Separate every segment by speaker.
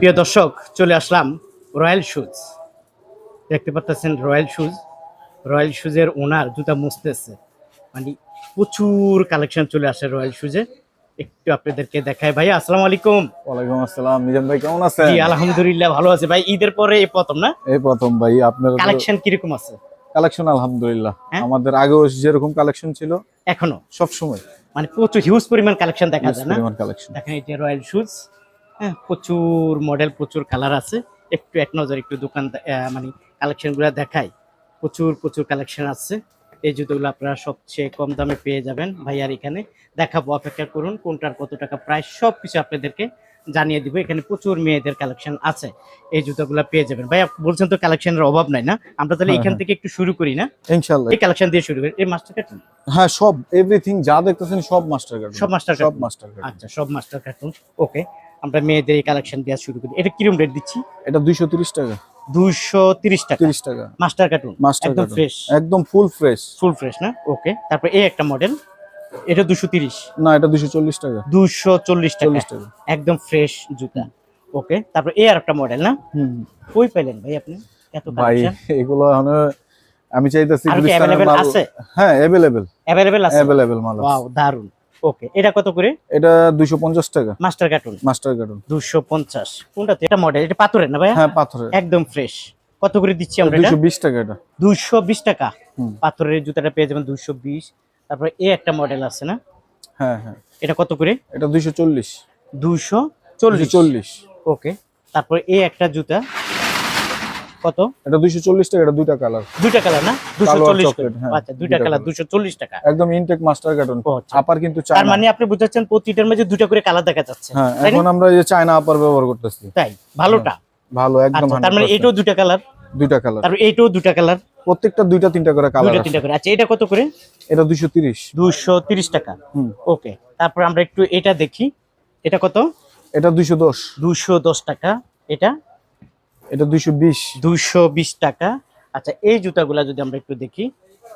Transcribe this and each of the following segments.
Speaker 1: প্রিয় দর্শক চলে আসলাম রয়্যাল শুজ। দেখতে পাচ্ছেন রয়্যাল শুজ। রয়্যাল শুজের ওনার জুতা মুছতেছে। মানে প্রচুর কালেকশন চলে আসে রয়্যাল শুজে। একটু আপনাদেরকে দেখায় ভাই আসসালামু আলাইকুম।
Speaker 2: ওয়ালাইকুম আসসালাম। মিজান ভাই কেমন আছেন?
Speaker 1: জি আলহামদুলিল্লাহ ভালো আছে। ভাই ঈদের পরে এই প্রথম না?
Speaker 2: এই প্রথম ভাই আপনার
Speaker 1: কালেকশন কীরকম আছে?
Speaker 2: কালেকশন আলহামদুলিল্লাহ।
Speaker 1: হ্যাঁ?
Speaker 2: আমাদের আগেও যেরকম কালেকশন ছিল
Speaker 1: এখনও?
Speaker 2: সব সময়
Speaker 1: মানে প্রচুর হিউজ পরিমাণ কালেকশন দেখা যায় না?
Speaker 2: পরিমাণ কালেকশন।
Speaker 1: দেখেন এটা রয়্যাল শুজ। হ্যাঁ প্রচুর মডেল প্রচুর কালার আছে। একটু এক নজর একটু দোকান মানে কালেকশনগুলো দেখাই। প্রচুর প্রচুর কালেকশন আছে। এই জুতোগুলো আপনারা সবচেয়ে কম দামে পেয়ে যাবেন ভাইয়ার এখানে। দেখাবো অপেক্ষা করুন কোনটার কত টাকা প্রাইস সব কিছু আপনাদেরকে জানিয়ে দিব। এখানে প্রচুর মেয়েদের কালেকশন আছে। এই জুতোগুলো পেয়ে যাবেন। ভাইয়া বলছেন তো কালেকশনের অভাব নাই না? আমরা তাহলে
Speaker 2: হ্যাঁ,
Speaker 1: এখান
Speaker 2: হ্যাঁ।
Speaker 1: থেকে একটু শুরু করি না?
Speaker 2: ইনশাআল্লাহ।
Speaker 1: এই কালেকশন দিয়ে শুরু করি। এই মাস্টার কার্টুন
Speaker 2: হ্যাঁ সব এভরিথিং যা দেখতেছেন সব মাস্টার কার্ড
Speaker 1: সব মাস্টার
Speaker 2: সব মাস্টার কার্ড
Speaker 1: আচ্ছা সব মাস্টার কার্টুন ওকে আমরা মেয়েদের এই কালেকশন দেওয়া শুরু করি এটা কিরম রেট দিচ্ছি
Speaker 2: এটা 230 টাকা
Speaker 1: দুইশো তিরিশ টাকা
Speaker 2: 30 টাকা
Speaker 1: মাস্টার কার্টুন
Speaker 2: মাস্টার
Speaker 1: একদম
Speaker 2: কার্ড
Speaker 1: ফ্রেশ
Speaker 2: একদম ফুল ফ্রেশ
Speaker 1: ফুল ফ্রেশ না ওকে তারপর এই একটা মডেল এটা দুশো তিরিশ
Speaker 2: না এটা 240 টাকা
Speaker 1: দুশো চল্লিশ টাকা
Speaker 2: 40 টাকা
Speaker 1: একদম ফ্রেশ জুতা ওকে তারপর এই আর একটা মডেল না
Speaker 2: হুম
Speaker 1: কই পাইলেন ভাই আপনি এত
Speaker 2: ভাই
Speaker 1: কালেকশন
Speaker 2: এগুলো এখন আমি চাইতেছি
Speaker 1: আর কি
Speaker 2: গুলিস্তানের
Speaker 1: অ্যাভেলেবেল
Speaker 2: মাল-
Speaker 1: আছে
Speaker 2: হ্যাঁ अवेलेबल
Speaker 1: অ্যাভেলেবেল আছে
Speaker 2: अवेलेबल মাল আছে।
Speaker 1: ওয়াও দারুন ওকে এটা কত করে?
Speaker 2: এটা 250 টাকা।
Speaker 1: মাস্টার কার্টুন
Speaker 2: মাস্টার কার্টুন
Speaker 1: দুশো পঞ্চাশ। কোনটাতে? এটা মডেল এটা পাথরের না ভাই
Speaker 2: হ্যাঁ পাথরের।
Speaker 1: একদম ফ্রেশ কত করে দিচ্ছি আমরা এটা?
Speaker 2: 220 টাকা এটা।
Speaker 1: দুশো বিশ টাকা।
Speaker 2: হুম।
Speaker 1: পাথরের জুতাটা পেয়ে যাবেন দুশো বিশ। তারপরে এই একটা মডেল আছে না?
Speaker 2: হ্যাঁ হ্যাঁ।
Speaker 1: এটা কত করে?
Speaker 2: এটা 240
Speaker 1: দুশো চল্লিশ।
Speaker 2: 240
Speaker 1: ওকে তারপর এই একটা জুতা। কত?
Speaker 2: এটা 240 টাকা এটা দুইটা কালার।
Speaker 1: দুইটা কালার না? দুশো
Speaker 2: কালো আর
Speaker 1: চল্লিশ
Speaker 2: chocolate, হ্যাঁ,
Speaker 1: আচ্ছা দুইটা কালার
Speaker 2: colour।
Speaker 1: দুশো চল্লিশ টাকা।
Speaker 2: একদম ইনটেক মাস্টার কার্টুন। আপার কিন্তু
Speaker 1: তার মানে আপনি বুঝাচ্ছেন প্রতিটার মাঝে দুইটা করে কালার দেখা যাচ্ছে।
Speaker 2: হ্যাঁ এখন আমরা এই চায়না আপার ব্যবহার করতেছি।
Speaker 1: তাই ভালোটা?
Speaker 2: ভালো একদম
Speaker 1: আচ্ছা তার মানে এটাও দুইটা কালার?
Speaker 2: দুইটা কালার।
Speaker 1: তারপর এইটাও দুইটা কালার?
Speaker 2: প্রত্যেকটা দুইটা তিনটা করে কালার
Speaker 1: দুইটা তিনটা করে। আচ্ছা এটা কত করে?
Speaker 2: এটা 230
Speaker 1: দুশো তিরিশ টাকা।
Speaker 2: হুম।
Speaker 1: ওকে তারপর আমরা একটু এটা দেখি। এটা কত?
Speaker 2: এটা 210
Speaker 1: দুশো। দশ টাকা। এটা?
Speaker 2: এটা 220
Speaker 1: দুশো বিশ টাকা। আচ্ছা এই জুতাগুলা যদি আমরা একটু দেখি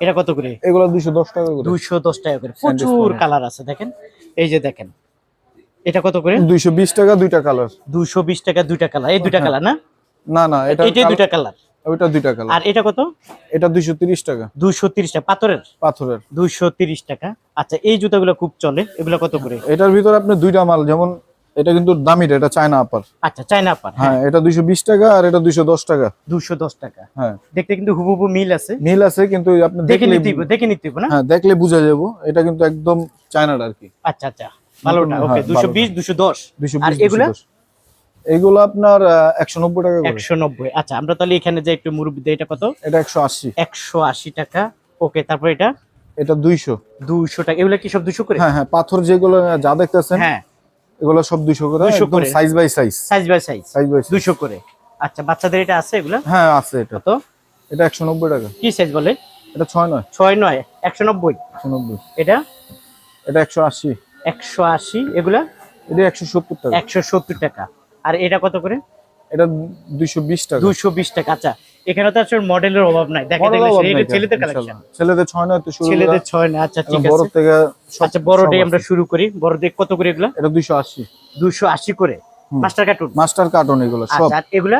Speaker 1: এটা কত করে?
Speaker 2: এগুলো 210 টাকা করে।
Speaker 1: দুইশো দশ টাকা করে। প্রচুর কালার আছে দেখেন। এই যে দেখেন এটা কত করে?
Speaker 2: 220 টাকা দুইটা কালার।
Speaker 1: দুশো বিশ টাকা দুইটা কালার। এই দুইটা
Speaker 2: হ্যাঁ।
Speaker 1: কালার না?
Speaker 2: না না এটা
Speaker 1: এটাই দুইটা কালার।
Speaker 2: ওইটা দুইটা কালার।
Speaker 1: আর এটা কত?
Speaker 2: এটা 230 টাকা।
Speaker 1: দুশো তিরিশ টাকা পাথরের?
Speaker 2: পাথরের।
Speaker 1: দুশো তিরিশ টাকা। আচ্ছা এই জুতাগুলো খুব চলে। এগুলো কত করে?
Speaker 2: এটার ভিতরে আপনি দুইটা মাল যেমন এটা কিন্তু দামিটা এটা চায়না আপার
Speaker 1: আচ্ছা চায়না আপার
Speaker 2: হ্যাঁ এটা 220 টাকা আর এটা 210 টাকা।
Speaker 1: দুশো দশ টাকা।
Speaker 2: হ্যাঁ।
Speaker 1: দেখতে কিন্তু হুবহু মিল আছে।
Speaker 2: মিল আছে কিন্তু আপনি
Speaker 1: দেখে নিতে হইব, দেখে নিতে হইব না?
Speaker 2: হ্যাঁ দেখলে বুঝা যাব। এটা কিন্তু একদম চায়নার আর কি।
Speaker 1: আচ্ছা আচ্ছা ভালোটা
Speaker 2: হ্যাঁ,
Speaker 1: ওকে দুশো বিশ
Speaker 2: ভালোটা।
Speaker 1: দুশো। দশ
Speaker 2: 220
Speaker 1: আর এগুলা?
Speaker 2: এগুলো আপনার একশো নব্বই টাকা করে।
Speaker 1: একশো নব্বই। আচ্ছা আমরা তাহলে এখানে যে একটু মুরব্বী এটা কত?
Speaker 2: এটা একশো আশি।
Speaker 1: একশো আশি টাকা। ওকে তারপর এটা?
Speaker 2: এটা দুইশো।
Speaker 1: দুশো টাকা। এগুলো কি সব দুশো করে?
Speaker 2: হ্যাঁ হ্যাঁ পাথর যেগুলো যা দেখতেছেন
Speaker 1: হ্যাঁ।
Speaker 2: এগুলো সব দুইশো করে
Speaker 1: 200
Speaker 2: একদম। Size by size
Speaker 1: size by size
Speaker 2: size by
Speaker 1: দুশো করে। আচ্ছা বাচ্চাদের এটা আছে এগুলো?
Speaker 2: হ্যাঁ আছে এটা।
Speaker 1: কত?
Speaker 2: এটা একশো নব্বই টাকা।
Speaker 1: কি সাইজ বলে
Speaker 2: এটা ছয় নয়।
Speaker 1: ছয় নয় একশো নব্বই।
Speaker 2: একশো নব্বই।
Speaker 1: এটা?
Speaker 2: এটা একশো আশি।
Speaker 1: একশো আশি। এগুলা?
Speaker 2: এটা একশো সত্তর টাকা।
Speaker 1: একশো সত্তর টাকা। আর এটা কত করে?
Speaker 2: এটা দুইশো বিশ টাকা।
Speaker 1: দুশো বিশ টাকা। আচ্ছা এখানে তো আসলে মডেলের অভাব নাই। দেখা
Speaker 2: বড়
Speaker 1: এটা ছেলেদের কালেকশন
Speaker 2: ছেলেদের ছয় নয় তো শুরু
Speaker 1: ছেলেদের ছয় না আচ্ছা ঠিক
Speaker 2: বড়
Speaker 1: আছে।
Speaker 2: থেকে
Speaker 1: আচ্ছা বড়টাই
Speaker 2: সব
Speaker 1: আমরা শুরু করি। বড়দের কত করে এগুলা?
Speaker 2: এটা দুইশো আশি।
Speaker 1: দুশো আশি করে। মাস্টার কার্টুন
Speaker 2: মাস্টার কার্টন এগুলো সব।
Speaker 1: আচ্ছা এগুলা?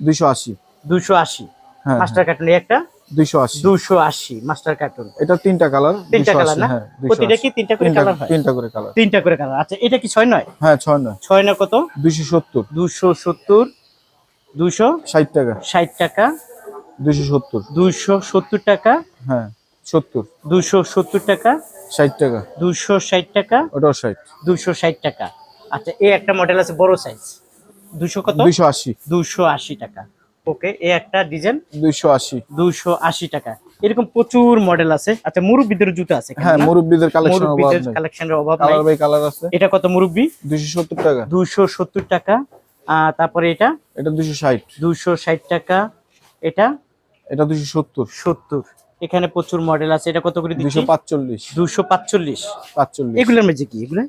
Speaker 2: দুইশো আশি।
Speaker 1: দুশো আশি।
Speaker 2: হ্যাঁ
Speaker 1: মাস্টার কার্টুন একটা?
Speaker 2: দুইশো আশি।
Speaker 1: দুশো আশি মাস্টার কার্টুন
Speaker 2: এটা তিনটা কালার
Speaker 1: তিনটা কালার না?
Speaker 2: হ্যাঁ 280
Speaker 1: প্রতিটা কি তিনটা করে কালার হয়?
Speaker 2: তিনটা করে কালার
Speaker 1: তিনটা করে কালার আচ্ছা এটা কি ছয় নয়?
Speaker 2: হ্যাঁ ছয় নয়।
Speaker 1: ছয় না কত?
Speaker 2: দুইশো সত্তর।
Speaker 1: দুশো
Speaker 2: ষাট টাকা।
Speaker 1: ষাট টাকা।
Speaker 2: দুইশো সত্তর।
Speaker 1: দুশো সত্তর টাকা।
Speaker 2: হ্যাঁ সত্তর।
Speaker 1: দুশো সত্তর টাকা।
Speaker 2: ষাট টাকা।
Speaker 1: দুশো ষাট টাকা।
Speaker 2: ওটাও ষাট।
Speaker 1: দুশো ষাট টাকা। আচ্ছা এই একটা মডেল আছে বড় সাইজ দুশো কত?
Speaker 2: দুইশো আশি।
Speaker 1: দুশো আশি টাকা। ওকে এই একটা ডিজাইন
Speaker 2: দুইশো আশি।
Speaker 1: দুশো আশি টাকা। এরকম প্রচুর মডেল আছে। আচ্ছা মুরব্বীদের জুতো আছে
Speaker 2: হ্যাঁ মুরব্বীদের কালেকশন
Speaker 1: কালেকশনের অভাব
Speaker 2: কালার বাই কালার আছে।
Speaker 1: এটা কত মুরব্বী?
Speaker 2: দুইশো সত্তর টাকা।
Speaker 1: দুশো সত্তর টাকা। তারপরে এটা?
Speaker 2: এটা দুশো ষাট।
Speaker 1: দুশো ষাট টাকা। এটা?
Speaker 2: এটা দুশো সত্তর।
Speaker 1: সত্তর। এখানে প্রচুর মডেল আছে। এটা কত করে দিচ্ছি?
Speaker 2: পাঁচচল্লিশ।
Speaker 1: দুশো পাঁচচল্লিশ।
Speaker 2: পাঁচচল্লিশ।
Speaker 1: এগুলোর মধ্যে কি? এগুলো?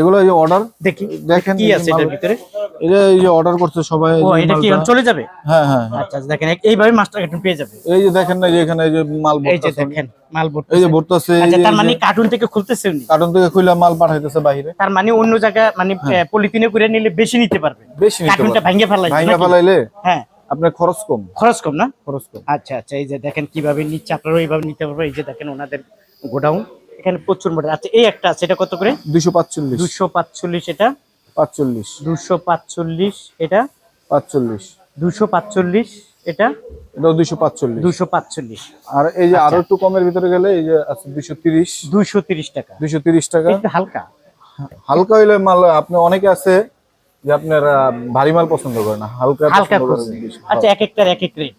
Speaker 2: এগুলো এই অর্ডার
Speaker 1: দেখি।
Speaker 2: দেখেন
Speaker 1: কি আছে এটার ভিতরে?
Speaker 2: যে এই যে অর্ডার করছে সবাই
Speaker 1: ও এটা কি চলে যাবে?
Speaker 2: হ্যাঁ হ্যাঁ হ্যাঁ।
Speaker 1: আচ্ছা আচ্ছা, দেখেন এইভাবে মাস্টার কার্টুন পেয়ে যাবে।
Speaker 2: এই যে দেখেন না যে এখানে এই যে মাল
Speaker 1: এই যে দেখেন মাল ভর্তি
Speaker 2: এই যে এই
Speaker 1: আচ্ছা তার মানে কার্টুন থেকে খুলতেছে উনি?
Speaker 2: কার্টন থেকে খুলে মাল পাঠাইতেছে বাইরে
Speaker 1: তার মানে অন্য জায়গায় মানে
Speaker 2: হ্যাঁ।
Speaker 1: পলিথিনে করে নিলে বেশি নিতে পারবেন
Speaker 2: বেশি নিতে
Speaker 1: কার্টুনটা
Speaker 2: পারবে।
Speaker 1: ভাঙে ফেলাই
Speaker 2: ভাঙা ফেলাইলে?
Speaker 1: হ্যাঁ।
Speaker 2: আপনার খরচ কম।
Speaker 1: খরচ কম না?
Speaker 2: খরচ কম।
Speaker 1: আচ্ছা আচ্ছা এই যে দেখেন কীভাবে নিচ্ছে আপনারা এইভাবে নিতে পারবেন এই যে দেখেন ওনাদের গোডাউন। এখানে প্রচুর মডেল আচ্ছা এই একটা আছে এটা কত করে?
Speaker 2: দুশো পাঁচচল্লিশ।
Speaker 1: দুশো পাঁচচল্লিশ এটা?
Speaker 2: পাঁচচল্লিশ।
Speaker 1: দুশো পাঁচচল্লিশ এটা?
Speaker 2: পাঁচচল্লিশ।
Speaker 1: দুশো পাঁচচল্লিশ এটা?
Speaker 2: এটাও দুশো পাঁচচল্লিশ।
Speaker 1: দুশো পাঁচচল্লিশ।
Speaker 2: আর এই যে
Speaker 1: আচ্ছা।
Speaker 2: আরও একটু কমের ভিতরে গেলে এই যে আছে দুশো তিরিশ।
Speaker 1: দুশো তিরিশ টাকা।
Speaker 2: দুশো তিরিশ টাকা।
Speaker 1: হালকা।
Speaker 2: হালকা হইলে মাল আপনি অনেকে আছে যে আপনার ভারী মাল পছন্দ করে না হালকা
Speaker 1: হালকা। আচ্ছা এক একটার এক এক রেট।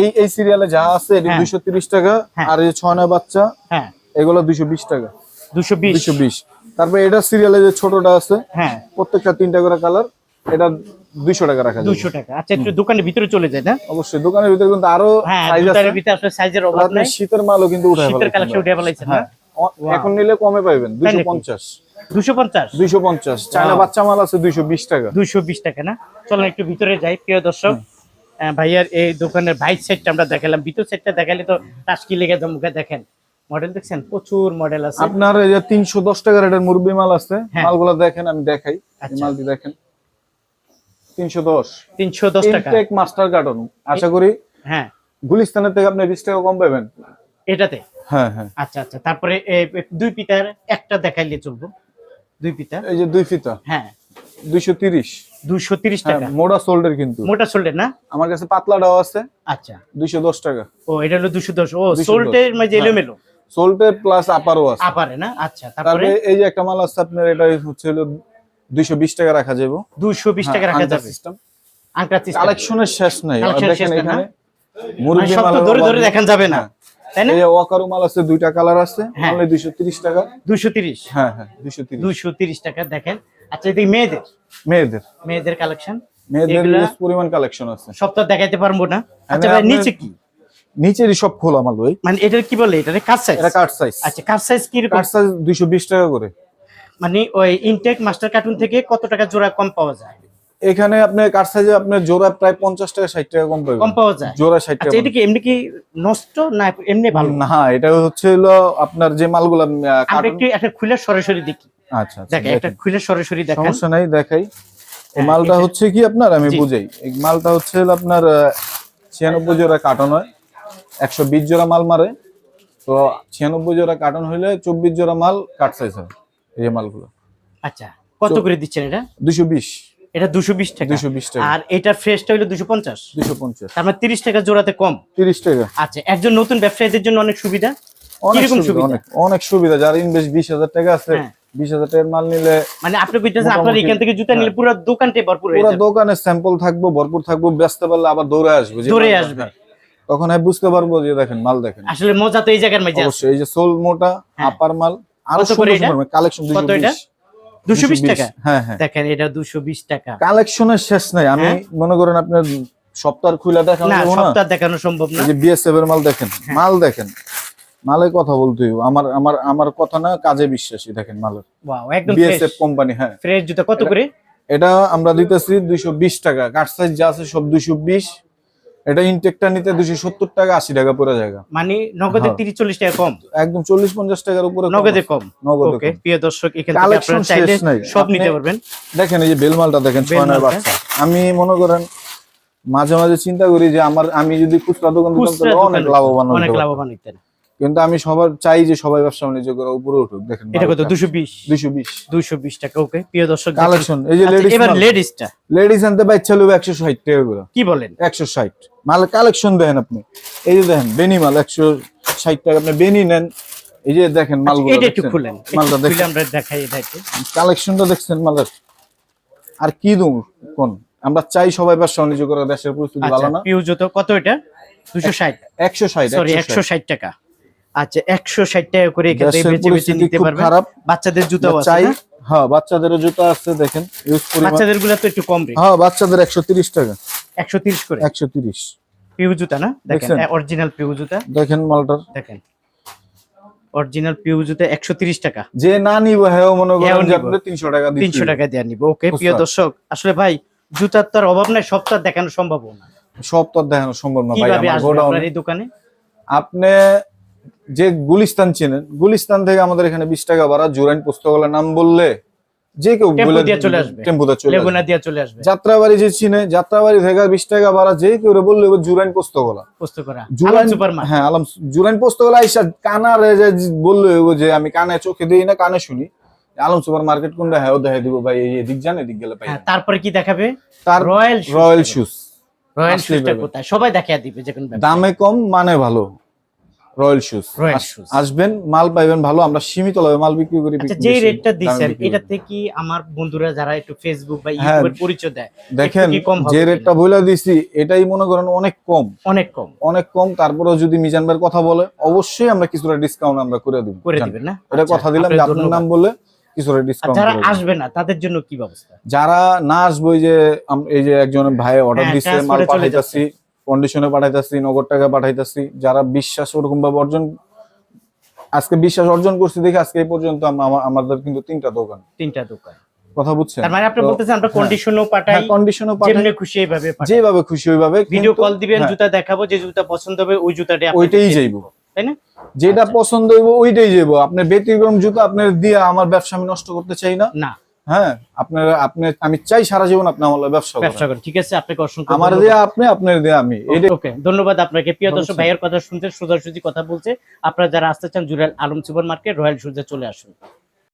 Speaker 2: এই এই সিরিয়ালে যা আছে এটা
Speaker 1: হ্যাঁ।
Speaker 2: দুশো তিরিশ টাকা
Speaker 1: হ্যাঁ।
Speaker 2: আর এই ছয় নয় বাচ্চা
Speaker 1: হ্যাঁ।
Speaker 2: এগুলো দুশো বিশ টাকা।
Speaker 1: দুশো বিশ।
Speaker 2: দুশো বিশ। তারপরে এটা সিরিয়ালে যে ছোটটা আছে
Speaker 1: হ্যাঁ।
Speaker 2: প্রত্যেকটা তিনটা করে কালার এটা দুইশো টাকা রাখা যাবে।
Speaker 1: দুশো টাকা। আচ্ছা একটু দোকানের ভিতরে চলে যায় না?
Speaker 2: অবশ্যই দোকানের ভিতরে কিন্তু আরও
Speaker 1: হ্যাঁ
Speaker 2: সাইজ আছে।
Speaker 1: দোকানের ভিতরে আসলে সাইজের অভাব নাই।
Speaker 2: শীতের মালও কিন্তু উঠে
Speaker 1: শীতের কালেকশন উঠে ফেলাইছেন না?
Speaker 2: হ্যাঁ। এখন নিলে কমে পাইবেন দুইশো
Speaker 1: নাকি?
Speaker 2: পঞ্চাশ।
Speaker 1: দুশো পঞ্চাশ।
Speaker 2: দুইশো পঞ্চাশ চায়না বাচ্চা মাল আছে দুইশো বিশ টাকা।
Speaker 1: দুইশো বিশ টাকা না? চলেন একটু ভিতরে যাই প্রিয় দর্শক। ভাইয়ার এই দোকানের সেটটা আমরা দেখালাম। ভিতর সেটটা দেখালে তো টাস্কি লেগে দেখেন। মডেল দেখছেন? প্রচুর মডেল আছে।
Speaker 2: আপনার এই যে তিনশো দশ টাকার এটার মুরব্বী মাল আছে
Speaker 1: হ্যাঁ।
Speaker 2: মালগুলো দেখেন আমি দেখাই।
Speaker 1: আচ্ছা।
Speaker 2: মালটি দেখেন। তিনশো দশ।
Speaker 1: তিনশো দশ টাকা।
Speaker 2: ইনটেক মাস্টার কার্টন আশা করি
Speaker 1: হ্যাঁ।
Speaker 2: গুলিস্তানের থেকে আপনি বিশ টাকা কম পাবেন।
Speaker 1: এটাতে?
Speaker 2: হ্যাঁ হ্যাঁ।
Speaker 1: আচ্ছা আচ্ছা। তারপরে দুই পিতার একটা দেখাইলে চলবো। দুই পিতা
Speaker 2: এই যে দুই ফিতা।
Speaker 1: হ্যাঁ।
Speaker 2: দুইশো তিরিশ।
Speaker 1: দুইশো তিরিশ
Speaker 2: হ্যাঁ
Speaker 1: টাকা।
Speaker 2: মোটা সোল্ডের কিন্তু।
Speaker 1: মোটা সোল্ডের না?
Speaker 2: আমার কাছে পাতলাটাও আছে।
Speaker 1: আচ্ছা।
Speaker 2: দুইশো দশ টাকা।
Speaker 1: ও এটা হলো দুশো দশ। ও
Speaker 2: 210
Speaker 1: সোল্টের
Speaker 2: হ্যাঁ।
Speaker 1: এলোমেলো?
Speaker 2: প্লাস আপারও আছে।
Speaker 1: আপারে না? আচ্ছা তারপরে?
Speaker 2: এই যে একটা মাল আছে আপনার এটা হচ্ছে হলো দুইশো বিশ টাকা রাখা যাবে।
Speaker 1: দুশো বিশ টাকা রাখা যাবে।
Speaker 2: সিস্টেম
Speaker 1: আংটা system।
Speaker 2: কালেকশনের শেষ নাই। দেখেন এখানে
Speaker 1: মানে
Speaker 2: মুরগি মালের
Speaker 1: ধরে ধরে। দেখান যাবে না।
Speaker 2: হ্যাঁ।
Speaker 1: তাই না?
Speaker 2: ওয়াকারু মাল আছে দুইটা কালার আছে। অনলি তিরিশ টাকা। হ্যাঁ হ্যাঁ
Speaker 1: দেখেন। আচ্ছা এদিকে মেয়েদের?
Speaker 2: মেয়েদের।
Speaker 1: মেয়েদের কালেকশন
Speaker 2: মেয়েদের পরিমাণ কালেকশন আছে।
Speaker 1: সব তো আর দেখাইতে পারব না। আচ্ছা ভাই নিচে কি?
Speaker 2: নিচেরই সব খোলা মাল ভাই।
Speaker 1: মানে এটার কি বলে? এটার কার সাইজ
Speaker 2: এটা সাইজ
Speaker 1: আচ্ছা কার সাইজ কি
Speaker 2: সাইজ দুইশো বিশ টাকা করে।
Speaker 1: মানে ওই ইনটেক মাস্টার কার্টুন থেকে কত টাকা জোড়া কম পাওয়া যায়?
Speaker 2: এখানে আপনি কার্ড সাইজে আপনার জোড়া প্রায় পঞ্চাশ টাকা ষাট টাকা কম পাবেন।
Speaker 1: কম পাওয়া যায়।
Speaker 2: জোড়া ষাট টাকা
Speaker 1: আচ্ছা এটা কি এমনি কি নষ্ট না এমনি ভালো?
Speaker 2: না এটা হচ্ছে হলো আপনার যে মালগুলো
Speaker 1: আমরা একটু একটা খুলে সরাসরি দেখি।
Speaker 2: আচ্ছা আচ্ছা,
Speaker 1: দেখেন। একটা খুলে সরাসরি দেখেন।
Speaker 2: সমস্যা নাই দেখাই। এই
Speaker 1: হ্যাঁ,
Speaker 2: মালটা হচ্ছে কি আপনার? আমি বুঝাই। এই মালটা হচ্ছে আপনার ছিয়ানব্বই জোড়া কার্টন হয়। একশো বিশ জোড়া মাল মারে। তো ছিয়ানব্বই জোড়া কার্টন হইলে চব্বিশ জোড়া মাল কাট সাইজ হয় এই মালগুলো।
Speaker 1: আচ্ছা কত করে দিচ্ছেন এটা?
Speaker 2: দুশো বিশ।
Speaker 1: এটা দুশো বিশ টাকা।
Speaker 2: দুশো বিশ টাকা।
Speaker 1: আর এটার ফ্রেশটা হলো দুশো পঞ্চাশ।
Speaker 2: দুশো পঞ্চাশ।
Speaker 1: তার মানে তিরিশ টাকা জোড়াতে কম।
Speaker 2: তিরিশ টাকা।
Speaker 1: আচ্ছা একজন নতুন ব্যবসায়ীদের জন্য অনেক সুবিধা?
Speaker 2: অনেক
Speaker 1: কীরকম
Speaker 2: সুবিধা? অনেক সুবিধা। যার ইনভেস্ট বিশ হাজার টাকা আছে
Speaker 1: হ্যাঁ।
Speaker 2: বিশ হাজার টাকার মাল নিলে
Speaker 1: মানে আপনি কইতেছেন আপনার এখান থেকে জুতা নিলে
Speaker 2: হ্যাঁ।
Speaker 1: পুরো দোকানটাই ভরপুর হয়ে
Speaker 2: পুরো দোকানে স্যাম্পল থাকব ভরপুর থাকব ব্যস্ত পারলে আবার দৌড়ে আসবে
Speaker 1: দৌড়ে আসবে।
Speaker 2: তখন আমি বুঝতে পারব যে দেখেন মাল দেখেন।
Speaker 1: আসলে মজা তো এই জায়গার আছে।
Speaker 2: অবশ্যই এই যে সোল মোটা
Speaker 1: হ্যাঁ।
Speaker 2: আপার মাল
Speaker 1: আরও করে এটা?
Speaker 2: কালেকশন
Speaker 1: কত টাকা।
Speaker 2: হ্যাঁ হ্যাঁ।
Speaker 1: দেখেন এটা টাকা।
Speaker 2: কালেকশনের শেষ নাই। আমি
Speaker 1: হ্যাঁ।
Speaker 2: মনে করেন আপনার সপ্তাহ খুলে দেখানো
Speaker 1: না সপ্তাহ দেখানো সম্ভব না।
Speaker 2: যে বিএসএফ এর মাল দেখেন
Speaker 1: হ্যাঁ।
Speaker 2: মাল দেখেন। কথা বলতে আমার আমার আমার কথা না কাজে বিশ্বাসী দেখেন মালের।
Speaker 1: ওয়াও একদম
Speaker 2: বিএসএফ কোম্পানি হ্যাঁ।
Speaker 1: ফ্রেশ জুতা কত করে?
Speaker 2: এটা আমরা দিতেছি দুইশো বিশ টাকা। কাঠ সাইজ যা আছে সব দুইশো বিশ। এটা ইনটেকটা নিতে দুশো সত্তর টাকা আশি টাকা পুরো জায়গা।
Speaker 1: মানে নগদে
Speaker 2: হ্যাঁ।
Speaker 1: তিরিশ চল্লিশ টাকা কম?
Speaker 2: একদম চল্লিশ পঞ্চাশ টাকার উপরে
Speaker 1: নগদে কম?
Speaker 2: নগদে
Speaker 1: প্রিয় দর্শক এখান। সব নিতে পারবেন।
Speaker 2: দেখেন এই যে বেলমালটা দেখেন ছয় বাচ্চা আমি মনে করেন মাঝে মাঝে চিন্তা করি যে আমার আমি যদি খুচরা দোকান অনেক লাভবান
Speaker 1: অনেক লাভবান
Speaker 2: কিন্তু আমি সবার চাই যে সবাই ব্যবসা বাণিজ্য করে উপরে উঠুক। দেখেন
Speaker 1: এটা কত? দুশো বিশ?
Speaker 2: দুইশো বিশ।
Speaker 1: দুশো বিশ টাকা ওকে প্রিয় দর্শক
Speaker 2: কালেকশন এই যে
Speaker 1: আচ্ছা,
Speaker 2: লেডিস
Speaker 1: এবার লেডিসটা
Speaker 2: লেডিস আনতে লোক একশো ষাট টাকা করে।
Speaker 1: কি বলেন?
Speaker 2: একশো ষাট। মাল কালেকশন দেখেন আপনি। এই যে দেখেন বেনি মাল একশো ষাট টাকা। আপনি বেনি নেন। এই যে দেখেন মালগুলো
Speaker 1: এটা একটু খুলেন।
Speaker 2: মালটা দেখেন।
Speaker 1: আমরা দেখাই এটা
Speaker 2: কালেকশনটা দেখছেন মালের। আর কি দূর কোন? আমরা চাই সবাই ব্যবসা বাণিজ্য করা দেশের পরিস্থিতি
Speaker 1: আচ্ছা
Speaker 2: ভালো না।
Speaker 1: পিউ জুতো কত এটা? দুশো ষাট।
Speaker 2: একশো ষাট
Speaker 1: সরি একশো ষাট টাকা। আচ্ছা একশো ষাট টাকা করে এখান নিতে পারবেন। বাচ্চাদের জুতো আছে
Speaker 2: চাই হ্যাঁ জুতা আছে দেখেন ইউজ
Speaker 1: বাচ্চাদেরগুলা তো একটু কম রেট
Speaker 2: হ্যাঁ বাচ্চাদের একশো তিরিশ টাকা।
Speaker 1: একশো তিরিশ করে?
Speaker 2: একশো তিরিশ।
Speaker 1: পিউ জুতা না? দেখেন? অরিজিনাল পিউ জুতা।
Speaker 2: দেখেন মালটার।
Speaker 1: দেখেন অরিজিনাল পিউ জুতা একশো তিরিশ টাকা।
Speaker 2: যে না নিব হ্যাঁ মনে করেন যে আপনি তিনশো টাকা
Speaker 1: টাকা দিয়ে নিবো। ওকে প্রিয় দর্শক আসলে ভাই জুতার তো আর অভাব নাই সব তো দেখানো সম্ভব না।
Speaker 2: সব তো আর দেখানো সম্ভব না ভাই আমার
Speaker 1: আসবে আপনার এই দোকানে?
Speaker 2: আপনি যে গুলিস্তান চেনেন গুলিস্তান থেকে আমাদের এখানে বিশ টাকা ভাড়া জুরাইন পুস্তকালয়ের নাম বললে যে কেউ। টেম্পুতে চলে আসবে। যাত্রাবাড়ি যে চিনে যাত্রাবাড়ি থেকে বিশ টাকা ভাড়া যে কেউ বললে জুরাইন
Speaker 1: করা
Speaker 2: জুরাইন হ্যাঁ আলম জুরাইন পুস্তকলা আইসা কানারে বলল যে আমি কানে চোখে দিই না কানে শুনি। আলম সুপার মার্কেট কোনটা? হ্যাঁ দেখাই দিব ভাই এদিক জানে এদিক গেলে পাই
Speaker 1: হ্যাঁ তারপরে কি দেখাবে?
Speaker 2: তার
Speaker 1: রয়্যাল
Speaker 2: রয়্যাল শুজ।
Speaker 1: রয়্যাল শুজটা কোথায়? সবাই দেখায় দিবে যে
Speaker 2: দামে কম মানে ভালো। Royal shoes.
Speaker 1: রয়্যাল।
Speaker 2: আসবেন মাল পাইবেন ভালো আমরা সীমিত লাভে মাল বিক্রি করি
Speaker 1: আচ্ছা যে রেটটা এটাতে কি আমার বন্ধুরা যারা একটু ফেসবুক বা
Speaker 2: হ্যাঁ।
Speaker 1: পরিচয় দেয়
Speaker 2: দেখেন যে রেটটা বইলা দিছি এটাই মনে করেন অনেক কম।
Speaker 1: অনেক কম।
Speaker 2: অনেক কম তারপরেও যদি মিজান ভাইয়ের কথা বলে অবশ্যই আমরা কিছুটা ডিসকাউন্ট আমরা করে দিব।
Speaker 1: করে দিবেন না?
Speaker 2: এটা
Speaker 1: আচ্ছা,
Speaker 2: কথা দিলাম যে আপনার নাম বলে কিছুটা ডিসকাউন্ট
Speaker 1: যারা আসবে না তাদের জন্য কি ব্যবস্থা?
Speaker 2: যারা না আসবে যে এই যে একজন ভাই অর্ডার
Speaker 1: হ্যাঁ,
Speaker 2: দিচ্ছে মাল পাঠাইতাছি কন্ডিশনে পাঠাইতাছি নগদ টাকা পাঠাইতাছি। যারা বিশ্বাস ওরকম ভাবে অর্জন আজকে বিশ্বাস অর্জন করছি দেখে আজকে এই পর্যন্ত আমাদের কিন্তু তিনটা দোকান।
Speaker 1: তিনটা দোকান।
Speaker 2: কথা বুঝছেন?
Speaker 1: মানে আপনি বলতেছেন আমরা
Speaker 2: হ্যাঁ।
Speaker 1: কন্ডিশনও পাঠাই
Speaker 2: কন্ডিশনও
Speaker 1: যেমনি খুশি এইভাবে
Speaker 2: যেভাবে খুশি ওইভাবে
Speaker 1: ভিডিও কল দিবেন
Speaker 2: হ্যাঁ,
Speaker 1: জুতা দেখাবো যে জুতা পছন্দ হবে ওই জুতাটা
Speaker 2: ওইটাই যাইবো।
Speaker 1: তাই না?
Speaker 2: যেটা
Speaker 1: আচ্ছা।
Speaker 2: পছন্দ হইব ওইটাই যাব আপনার ব্যতিক্রম জুতো আপনার দিয়ে আমার ব্যবসা আমি নষ্ট করতে চাই না?
Speaker 1: না।
Speaker 2: হ্যাঁ আপনার আপনি আমি চাই সারা জীবন আপনি আমার ব্যবসা
Speaker 1: ব্যবসা
Speaker 2: করেন।
Speaker 1: ঠিক আছে আপনাকে অসংখ্য
Speaker 2: আমার
Speaker 1: ধন্যবাদ।
Speaker 2: দিয়ে আপনি আপনার দিয়ে আমি। এইটাই
Speaker 1: ওকে ধন্যবাদ আপনাকে। প্রিয় দর্শক ভাইয়ের কথা শুনতে সোজাসুজি কথা বলছে আপনারা যারা আসতে চান জুরাল আলম সুপার মার্কেট রয়্যাল সূর্যে চলে আসুন।